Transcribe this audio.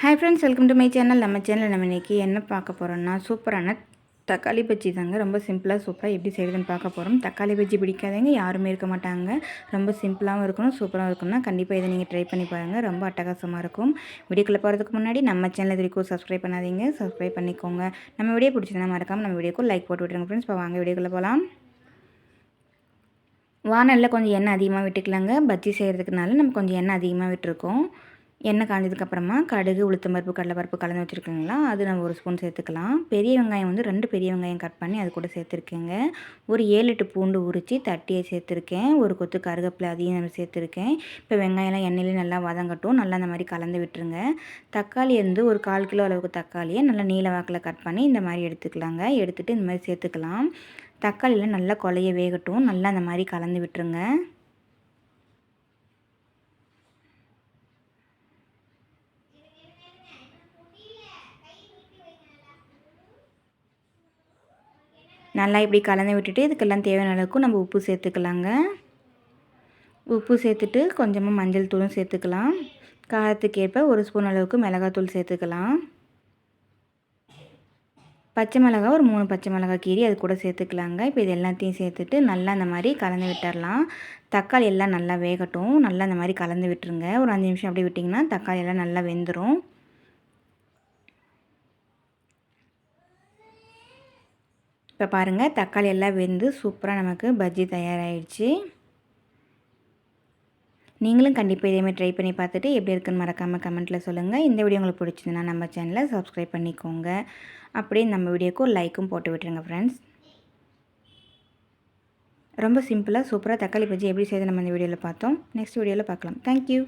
Hi friends welcome to my channel நம்ம சேனலில் நம்ம இன்றைக்கி என்ன பார்க்க போகிறோம்னா சூப்பரான தக்காளி பஜ்ஜி தாங்க ரொம்ப சிம்பிளாக சூப்பராக எப்படி செய்யுதுன்னு பார்க்க போகிறோம் தக்காளி பஜ்ஜி பிடிக்காதவங்க யாருமே இருக்க மாட்டாங்க. ரொம்ப சிம்பிளாகவும் இருக்கணும் சூப்பராகவும் இருக்கணும்னா கண்டிப்பாக இதை நீங்கள் ட்ரை பண்ணி பாருங்கள் ரொம்ப அட்டகாசமாக இருக்கும். வீடியோக்குள்ளே போகிறதுக்கு முன்னாடி நம்ம சேனல் இது வரைக்கும் சப்ஸ்கிரைப் பண்ணாதீங்க. சப்ஸ்கிரைப் பண்ணிக்கோங்க. நம்ம வீடியோ பிடிச்சதுனா மறக்காமல் நம்ம வீடியோக்கு லைக் போட்டு விட்டுருங்க ஃப்ரெண்ட்ஸ் இப்போ வாங்க வீடியோக்குள்ளே போகலாம் வானலில் கொஞ்சம் எண்ணெய் அதிகமாக விட்டுக்கலாங்க. பஜ்ஜி செய்கிறதுக்குனால நம்ம கொஞ்சம் எண்ணெய் அதிகமாக விட்டுருக்கோம். எண்ணெய் காஞ்சதுக்கப்புறமா கடுகு உளுத்தம் பருப்பு கடலைப்பருப்பு கலந்து வச்சுருக்கீங்களா? அது நம்ம ஒரு ஸ்பூன் சேர்த்துக்கலாம். பெரிய வெங்காயம் வந்து ரெண்டு பெரிய வெங்காயம் கட் பண்ணி அது கூட சேர்த்துருக்கேங்க. ஒரு ஏழு எட்டு பூண்டு உரித்து தட்டியை சேர்த்துருக்கேன். ஒரு கொத்து கருகப்பில் அதையும் நம்ம சேர்த்துருக்கேன். இப்போ வெங்காயம்லாம் எண்ணெயிலே நல்லா வதங்கட்டும். நல்லா அந்த மாதிரி கலந்து விட்டுருங்க. தக்காளி வந்து ஒரு கால் கிலோ அளவுக்கு தக்காளியை நல்லா நீல வாக்கில் கட் பண்ணி இந்த மாதிரி எடுத்துக்கலாங்க. எடுத்துகிட்டு இந்த மாதிரி சேர்த்துக்கலாம். தக்காளியில் நல்லா கொலைய வேகட்டும். நல்லா அந்த மாதிரி கலந்து விட்டுருங்க. நல்லா இப்படி கலந்து விட்டுட்டு இதுக்கெல்லாம் தேவையான அளவுக்கு நம்ம உப்பு சேர்த்துக்கலாங்க. உப்பு சேர்த்துட்டு கொஞ்சமாக மஞ்சள் தூளும் சேர்த்துக்கலாம். காரத்துக்கேற்ப ஒரு ஸ்பூன் அளவுக்கு மிளகாத்தூள் சேர்த்துக்கலாம். பச்சை மிளகா ஒரு மூணு பச்சை மிளகா கீரி அது கூட சேர்த்துக்கலாங்க. இப்போ இது எல்லாத்தையும் சேர்த்துட்டு நல்லா அந்த மாதிரி கலந்து விட்டுடலாம் தக்காளி எல்லாம் நல்லா வேகட்டும். நல்லா அந்த மாதிரி கலந்து விட்டுருங்க. ஒரு அஞ்சு நிமிஷம் அப்படி விட்டிங்கன்னா தக்காளி எல்லாம் நல்லா வெந்துடும் இப்போ பாருங்கள் தக்காளி எல்லாம் வெந்து சூப்பராக நமக்கு பஜ்ஜி தயாராகிடுச்சு நீங்களும் கண்டிப்பாக இதேமாதிரி ட்ரை பண்ணி பார்த்துட்டு எப்படி இருக்குன்னு மறக்காமல் கமெண்ட்டில் சொல்லுங்கள் இந்த வீடியோ உங்களுக்கு பிடிச்சிருந்தா நம்ம சேனலை சப்ஸ்கிரைப் பண்ணிக்கோங்க. அப்படியே நம்ம வீடியோக்கு லைக்கும் போட்டு விட்டுருங்க ஃப்ரெண்ட்ஸ் ரொம்ப சிம்பிளாக சூப்பராக தக்காளி பஜ்ஜி எப்படி செய்து நம்ம இந்த வீடியோவில் பார்த்தோம். நெக்ஸ்ட் வீடியோவில் பார்க்கலாம். தேங்க்யூ